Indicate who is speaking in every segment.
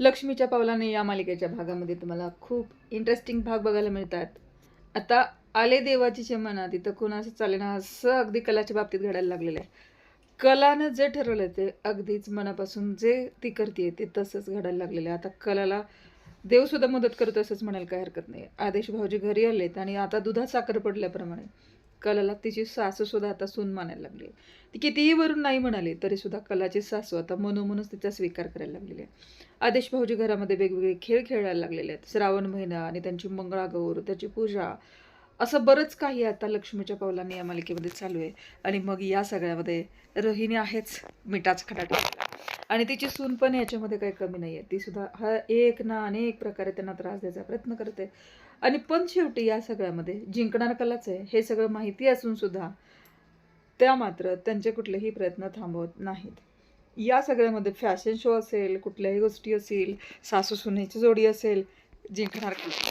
Speaker 1: लक्ष्मीच्या पावलाने या मालिकेच्या भागामध्ये तुम्हाला खूप इंटरेस्टिंग भाग बघायला मिळतात. आता आले देवाची मनात तिथं कुणाचं चालेना असं अगदी कलाच्या बाबतीत घडायला लागलेलं आहे. कलानं जे ठरवलं ते अगदीच मनापासून जे ती करते ते तसंच घडायला लागलेलं आहे. आता कलाला देवसुद्धा मदत करतो असंच म्हणायला काही हरकत नाही. आदेश भाऊजी घरी आलेत आणि आता दुधात साखर पडल्याप्रमाणे. कलाला तिची सासूसुद्धा आता सून मानायला लागली. ती कितीही वरून नाही म्हणाली तरीसुद्धा कलाची सासू आता मनोमनच तिचा स्वीकार करायला लागलेली आहे. आदेश भाऊजी घरामध्ये वेगवेगळे खेळ खेळायला लागलेले आहेत. श्रावण महिना आणि त्यांची मंगळागौर त्याची पूजा असं बरंच काही आता लक्ष्मीच्या पावलांनी या मालिकेमध्ये चालू आहे. आणि मग या सगळ्यामध्ये रहिणी आहेच मिठाच खडा आणि तिची सून पण याच्यामध्ये काही कमी नाही आहे. ती सुद्धा हा एक ना अनेक प्रकारे त्यांना त्रास द्यायचा प्रयत्न करते. आणि पण शेवटी या सगळ्यामध्ये जिंकणार कलाच आहे हे सगळं माहिती असून सुद्धा त्या मात्र त्यांचे कुठलेही प्रयत्न थांबवत नाहीत. या सगळ्यामध्ये फॅशन शो असेल कुठल्याही गोष्टी असेल सासू सुनेची जोडी असेल जिंकणार कला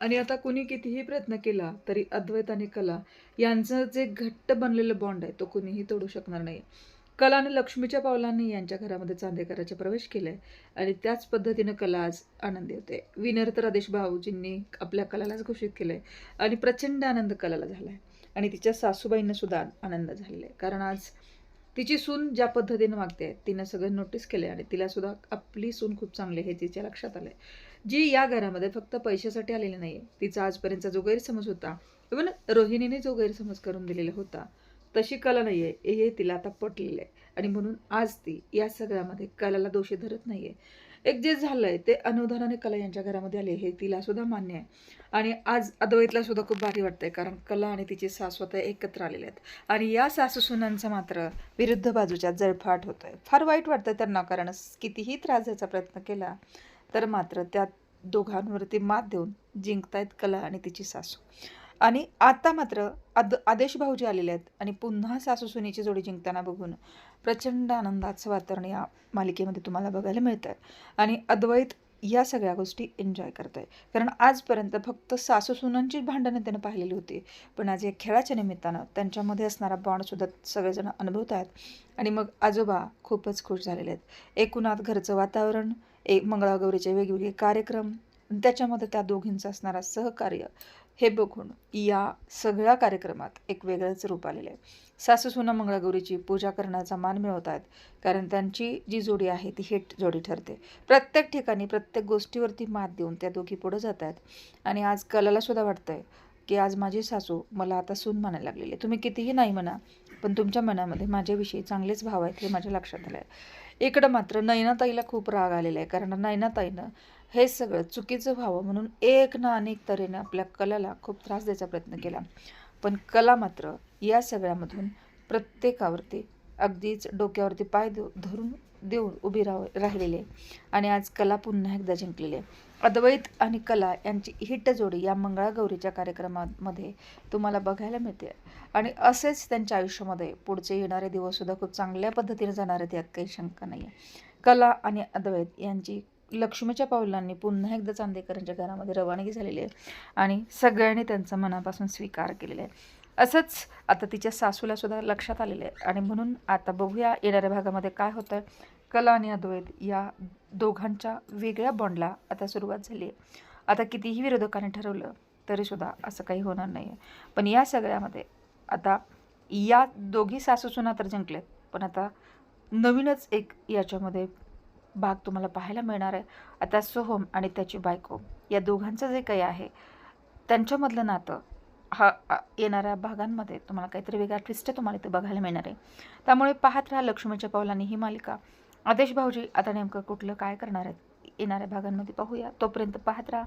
Speaker 1: आणि आता कुणी कितीही प्रयत्न केला तरी अद्वैत आणि कला यांचं जे घट्ट बनलेलं बॉन्ड आहे तो कुणीही तोडू शकणार नाही. कला आणि लक्ष्मीच्या पावलांनी यांच्या घरामध्ये चांदेकराचा प्रवेश केलाय. आणि त्याच पद्धतीनं कला आज आनंदी होते. विनर तर आदेश भाऊजींनी आपल्या कलालाच घोषित केलंय. आणि प्रचंड आनंद कलाला झालाय. आणि तिच्या सासूबाईंना सुद्धा आनंद झालेला आहे कारण आज तिची सून ज्या पद्धतीनं वागते तिनं सगळं नोटीस केलं आणि तिला सुद्धा आपली सून खूप चांगली आहे हे तिच्या लक्षात आलंय. जी या घरामध्ये फक्त पैशासाठी आलेली नाही तिचा आजपर्यंतचा जो गैरसमज होता इवन रोहिणीने जो गैरसमज करून दिलेला होता तशी कला नाही आहे हे तिला आता पटलेलं आहे आणि म्हणून आज ती या सगळ्यामध्ये कलाला दोषी धरत नाही आहे एक जे झालं आहे ते अनुदानाने कला यांच्या घरामध्ये आले हे तिला सुद्धा मान्य आहे. आणि आज अद्वैतला सुद्धा खूप भारी वाटतंय कारण कला आणि तिची सासू आता एकत्र आलेले आहेत. आणि या सासू सुनांचा मात्र विरुद्ध बाजूच्या जळफाट होतोय. फार वाईट वाटतंय त्यांना कारण कितीही त्रास द्यायचा प्रयत्न केला तर मात्र त्या दोघांवरती मात देऊन जिंकतायत कला आणि तिची सासू. आणि आता मात्र आद आदेश भाऊजी आलेले आहेत. आणि पुन्हा सासू सुनीची जोडी जिंकताना बघून प्रचंड आनंदाचं वातावरण या मालिकेमध्ये तुम्हाला बघायला मिळतं आणि अद्वैत या सगळ्या गोष्टी एन्जॉय करत आहे कारण आजपर्यंत फक्त सासू सुनांची भांडणं त्यानं पाहिलेली होती. पण आज या खेळाच्या निमित्तानं त्यांच्यामध्ये असणारा बॉन्डसुद्धा सगळेजण अनुभवत आहेत. आणि मग आजोबा खूपच खुश झालेले आहेत. एकूणात घरचं वातावरण एक मंगळागौरीचे वेगवेगळे कार्यक्रम त्याच्यामध्ये त्या दोघींचं असणारा सहकार्य हे बघून या सगळ्या कार्यक्रमात एक वेगळंच रूप आलेलं आहे. सासू सुना मंगळागौरीची पूजा करण्याचा मान मिळवत आहेत कारण त्यांची जी जोडी आहे ती हिट जोडी ठरते. प्रत्येक ठिकाणी प्रत्येक गोष्टीवरती मात देऊन त्या दोघी पुढं जात आहेत आणि आज कलाला सुद्धा आहे की आज माझी सासू मला आता सून म्हणायला लागलेली आहे. तुम्ही कितीही नाही म्हणा पण तुमच्या मनामध्ये माझ्याविषयी चांगलेच भाव आहेत हे माझ्या लक्षात आलं आहे इकडं मात्र नयनाताईला खूप राग आलेला आहे. कारण नयनाताईनं हे सगळं चुकीचं व्हावं म्हणून एक ना अनेक तऱ्हेनं आपल्या कलाला खूप त्रास द्यायचा प्रयत्न केला. पण कला मात्र या सगळ्यामधून प्रत्येकावरती अगदीच डोक्यावरती पाय देऊ धरून देऊन उभी राह राहिलेली आहे. आणि आज कला पुन्हा एकदा जिंकलेली आहे. अद्वैत आणि कला यांची हिट जोडी या मंगळागौरीच्या कार्यक्रमामध्ये तुम्हाला बघायला मिळते. आणि असेच त्यांच्या आयुष्यामध्ये पुढचे येणारे दिवससुद्धा खूप चांगल्या पद्धतीने जाणार आहेत यात काही शंका नाही आहे कला आणि अद्वैत यांची लक्ष्मीच्या पावलांनी पुन्हा एकदा चांदेकरांच्या घरामध्ये रवानगी झालेली आहे आणि सगळ्यांनी त्यांचा मनापासून स्वीकार केलेला आहे. असंच आता तिच्या सासूला सुद्धा लक्षात आलेलं आहे आणि म्हणून आता बघूया येणाऱ्या भागामध्ये काय होतं कला आणि अद्वैत या दोघांच्या वेगळ्या बॉन्डला आता सुरुवात झाली आहे. आता कितीही विरोधकांनी ठरवलं तरीसुद्धा असं काही होणार नाही आहे पण या सगळ्यामध्ये आता या दोघी सासूसुना तर जिंकलेत. पण आता नवीनच एक याच्यामध्ये भाग तुम्हाला पाहायला मिळणार आहे. आता सोहम आणि त्याची बायको या दोघांचं जे काही आहे त्यांच्यामधलं नातं हा येणाऱ्या भागांमध्ये तुम्हाला काहीतरी वेगळा ट्विस्ट तुम्हाला इथे बघायला मिळणार आहे. त्यामुळे पाहत राहा लक्ष्मीच्या पावलांनी ही मालिका. आदेश भाऊजी आता नेमकं कुठलं काय करणार आहेत? येणाऱ्या भागांमध्ये पाहूया. तोपर्यंत पाहत राहा.